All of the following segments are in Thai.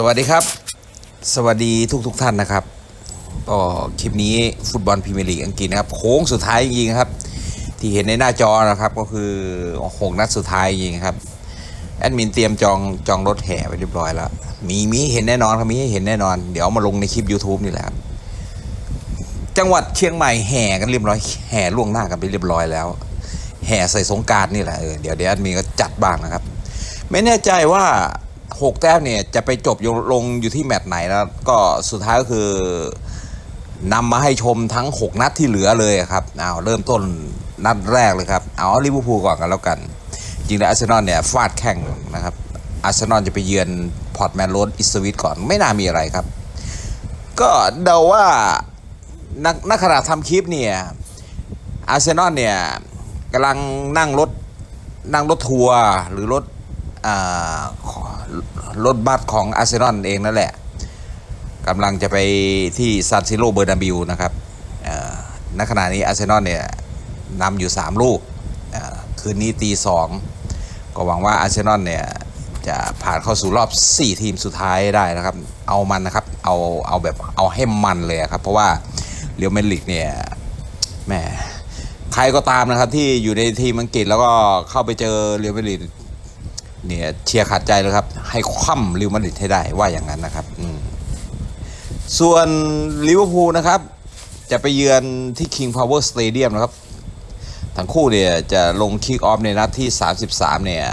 สวัสดีครับ สวัสดีทุกทุกท่านนะครับก็คลิปนี้ฟุตบอลพรีเมียร์ลีกอังกฤษนะครับโค้งสุดท้ายจริงๆครับ ที่เห็นในหน้าจอนะครับก็คือหกนัดสุดท้ายจริงครับแอดมินเตรียมจองจองรถแห่ไปเรียบร้อยแล้ว มีมีเห็นแน่นอนครับมีให้เห็นแน่นอน เดี๋ยวมาลงในคลิป YouTube นี่แหละครับจังหวัดเชียงใหม่แห่กันเรียบร้อยแห่ล่วงหน้ากันไปเรียบร้อยแล้ว แห่ใส่สงการนี่แหละเออเดี๋ยวเดี๋ยวแอดมินก็จัดบ้างนะครับ ไม่แน่ใจว่า หกแต้มเนี่ยจะไปจบลงอยู่ที่แมตช์ไหนแล้วก็สุดท้ายก็คือนำมาให้ชมทั้ง 6 นัดที่เหลือเลยครับเอาเริ่มต้นนัดแรกเลยครับ เอาลิเวอร์พูลก่อนกันแล้วกัน จริงแล้วอาร์เซนอลเนี่ยฟาดแข่งนะครับอาร์เซนอลจะไปเยือนพอร์ตแมนโรดอิสวิตก่อนไม่น่ามีอะไรครับ ก็เดาว่านักนักขณะทำคลิปเนี่ยอาร์เซนอลเนี่ยกำลังนั่งรถนั่งรถทัวร์หรือรถอ่าขอ รถบัสของอาร์เซนอลเองนั่นแหละกำลังจะไปที่ซานซิโรเบอร์นาบิวนะครับณขณะนี้อาร์เซนอลเนี่ยนำอยู่ 3 ลูก คืนนี้ตีสองก็หวังว่าอาร์เซนอลเนี่ยจะผ่านเข้าสู่รอบ 4 ทีมสุดท้ายได้นะครับ เอามันนะครับ เอาเอาแบบเอาให้มันเลยครับ เพราะว่าเรียวเมลิกเนี่ยแหมใครก็ตามนะครับที่อยู่ในทีมอังกฤษแล้วก็เข้าไปเจอเรอัลมาดริดเนี่ยเชียร์ขาดใจเลยครับ ให้คว่ำเรอัลมาดริดให้ได้ว่าอย่างนั้นนะครับอืมส่วนลิเวอร์พูลนะครับ จะไปเยือนที่ King Power Stadium นะครับ ทั้งคู่เนี่ยจะลงคิกออฟในนัดที่ 33 เนี่ย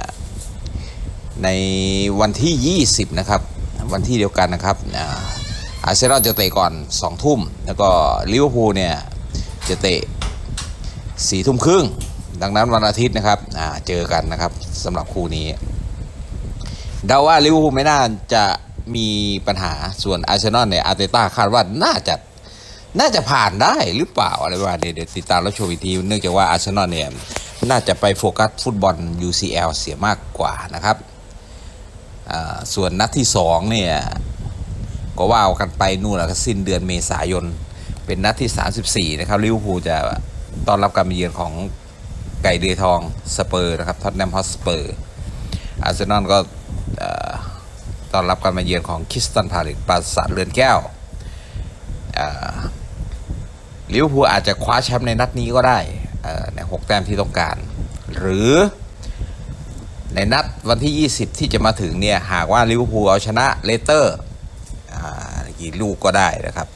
ในวันที่ 20 นะครับ วันที่เดียวกันนะครับอาร์เซนอลจะเตะก่อน 2 ทุ่ม แล้วก็ลิเวอร์พูลเนี่ย จะเตะสี่ทุ่มครึ่ง ดังนั้นวันอาทิตย์นะครับเจอกันนะครับสำหรับคู่นี้ เดาว่าลิเวอร์พูลไม่น่าจะมีปัญหาส่วนอาร์เซนอลเนี่ยอาร์เตต้าคาดว่าน่าจะน่าจะผ่านได้หรือเปล่าอะไรประมาณนี้เดี๋ยวติดตามรับชมอีกทีเนื่องจากว่าอาร์เซนอลเนี่ยน่าจะไปโฟกัสฟุตบอล UCL เสียมากกว่านะครับส่วนนัดที่สองเนี่ยก็ว่ากันไปนู่นและก็สิ้นเดือนเมษายน เป็นนัดที่ 34 นะครับลิเวอร์พูลจะต้อนรับการมาเยือนของไก่เดือยทองสเปอร์นะครับท็อตแนมฮอสเปอร์อาร์เซนอลก็ ต้อนรับการมาเยือนของคริสตันพาเลตปราสาทเรือนแก้วลิเวอร์พูลอาจจะคว้าแชมป์ในนัดนี้ก็ได้ใน6แต้มที่ต้องการ หรือในนัดวันที่ 20 ที่จะมาถึงเนี่ยหากว่าลิเวอร์พูลเอาชนะเลสเตอร์กี่ลูกก็ได้นะครับ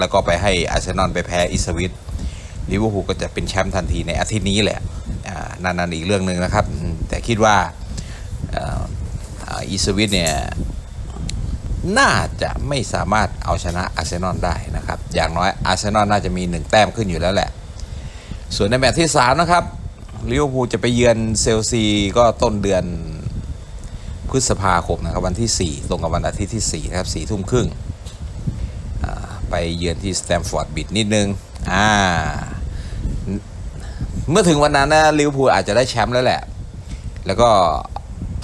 แล้วก็ไปให้อาร์เซนอลไปแพ้อิสวิตลิเวอร์พูลก็จะเป็นแชมป์ทันทีในอาทิตย์นี้แหละนั่นนั่นอีกเรื่องหนึ่งนะครับ แต่คิดว่าอิสวิตเนี่ย น่าจะไม่สามารถเอาชนะอาร์เซนอลได้นะครับ อย่างน้อยอาร์เซนอลน่าจะมี 1 แต้มขึ้นอยู่แล้วแหละ ส่วนในแมตช์ที่ 3 นะครับลิเวอร์พูลจะไปเยือนเซลซีก็ต้นเดือนพฤษภาคมนะครับวันที่ 4 ตรงกับวันอาทิตย์ที่ 4 นะครับ4ทุ่มครึ่งไปเยือนที่สแตมฟอร์ดบิดนิดนึงอ่าเมื่อถึงวันนั้นนะลิเวอร์พูลอาจจะได้แชมป์แล้วแหละ แล้วก็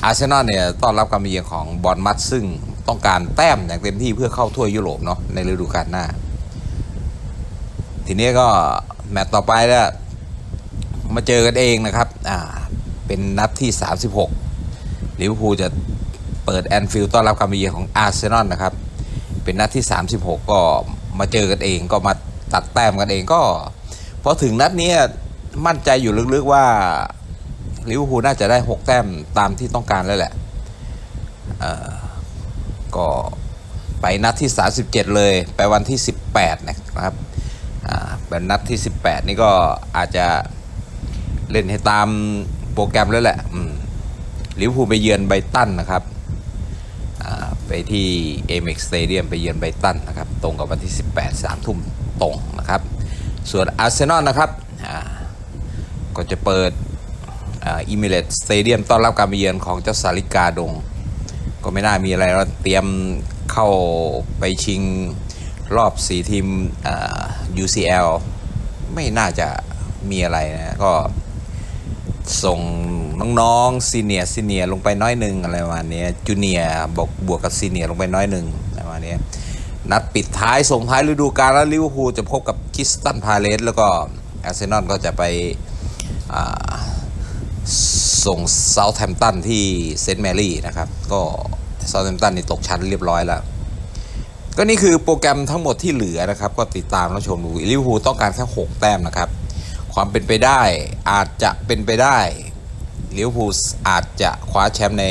อาร์เซนอลเนี่ยต้อนรับการมาเยือนของบอลมัดซึ่ง ต้องการแต้มอย่างเต็มที่เพื่อเข้าถ้วยยุโรปเนาะในฤดูกาลหน้า ทีนี้ก็แมตต์ต่อไปแล้วมาเจอกันเองนะครับ อ่า เป็นนัดที่ 36ลิเวอร์พูลจะเปิดแอนฟิลด์ต้อนรับการมาเยือนของอาร์เซนอลนะครับ เป็นนัดที่ 36 ก็มาเจอกันเองก็มาตัดแต้มกันเองก็พอถึงนัดนี้มั่นใจอยู่ลึกๆว่าลิเวอร์พูลน่าจะได้ 6 แต้มตามที่ต้องการแล้วแหละ ก็ไปนัดที่ 37 เลย ไปวันที่ 18 นะครับอ่าเป็นนัดที่ 18 นี่ก็อาจจะเล่นให้ตามโปรแกรมแล้วแหละอืมลิเวอร์พูลไปเยือนไบตันนะครับอ่าไปที่ Amex Stadium ไปเยือนไบตันนะครับ ตรงกับวันที่ 18 3 ทุ่มตรงนะครับ ส่วนอาร์เซนอลนะครับอ่าก็จะเปิดอิมิเลตสเตเดียมต้อนรับการมาเยือนของเจ้าสาริกาดง ก็ไม่น่ามีอะไรแล้วเตรียมเข้าไปชิงรอบ4ทีม UCL ไม่น่าจะมีอะไรนะก็ส่งน้องๆซีเนียซีเนียลงไปน้อยหนึ่งอะไรประมาณนี้จูเนียบอกบวกกับซีเนียลงไปน้อยหนึ่งอะไรประมาณนี้นัดปิดท้ายส่งท้ายฤดูกาลแล้วลิเวอร์พูลจะพบกับคิสตันพาเลสแล้วก็อาร์เซนอลก็จะไป ส่งเซาท์แฮมป์ตันที่เซนต์แมรี่นะครับ ก็ซา u เ h มตันนี่ตกชั้นเรียบร้อยแล้ว ก็นี่คือโปรแกรมทั้งหมดที่เหลือนะครับ ก็ติดตามแล้วชมดูลิเวอร์พูลต้องการแค่หกแต้มนะครับ ความเป็นไปได้อาจจะเป็นไปได้ลิเวอร์พูลอาจจะคว้าแชมป์ใน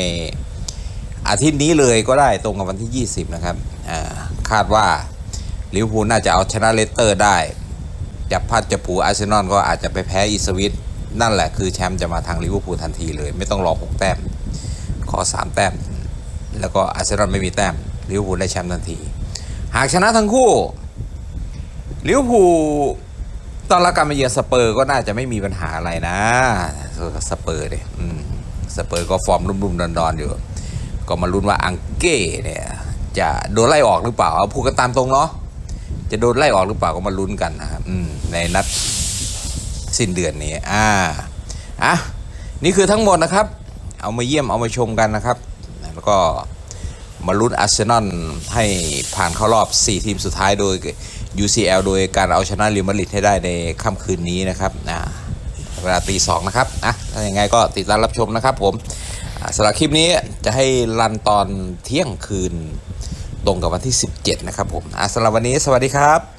อาทิตย์นี้เลยก็ได้ตรงกับวันที่ 20 นะครับคาดว่าลิเวอร์พูลน่าจะเอาชนะเลสเตอร์ได้จับพัดจับผูอาร์เซนอลก็อาจจะไปแพ้อีสวิต นั่นแหละคือแชมป์จะมาทางลิเวอร์พูลทันทีเลย ไม่ต้องรอ 6 แต้ม ขอ 3 แต้ม แล้วก็อาร์เซนอลไม่มีแต้มลิเวอร์พูลได้แชมป์ทันที หากชนะทั้งคู่ลิเวอร์พูลตอนรับการมาเยือนสเปอร์ก็น่าจะไม่มีปัญหาอะไรนะสเปอร์เนี่ยสเปอร์ก็ฟอร์มรุ่มๆดอนๆอยู่ ก็มาลุ้นว่าอังเก้เนี่ยจะโดนไล่ออกหรือเปล่าเอาพูดกันตามตรงเนาะจะโดนไล่ออกหรือเปล่าก็มาลุ้นกันนะครับในนัด สิ้นเดือนนี้อ่าอะนี่คือทั้งหมดนะครับ เอามาเยี่ยมเอามาชมกันนะครับ แล้วก็มาลุ้นอาร์เซนอลให้ผ่านเข้ารอบ 4 ทีมสุดท้ายโดย UCL โดยการเอาชนะเรอัลมาดริดให้ได้ในค่ำคืนนี้นะครับอ่าเวลาตีสองนะครับอะถ้าอย่างไงก็ติดตามรับชมนะครับผมอ่าสำหรับคลิปนี้จะให้รันตอนเที่ยงคืนตรงกับวันที่ 17 นะครับผมอะสำหรับวันนี้สวัสดีครับ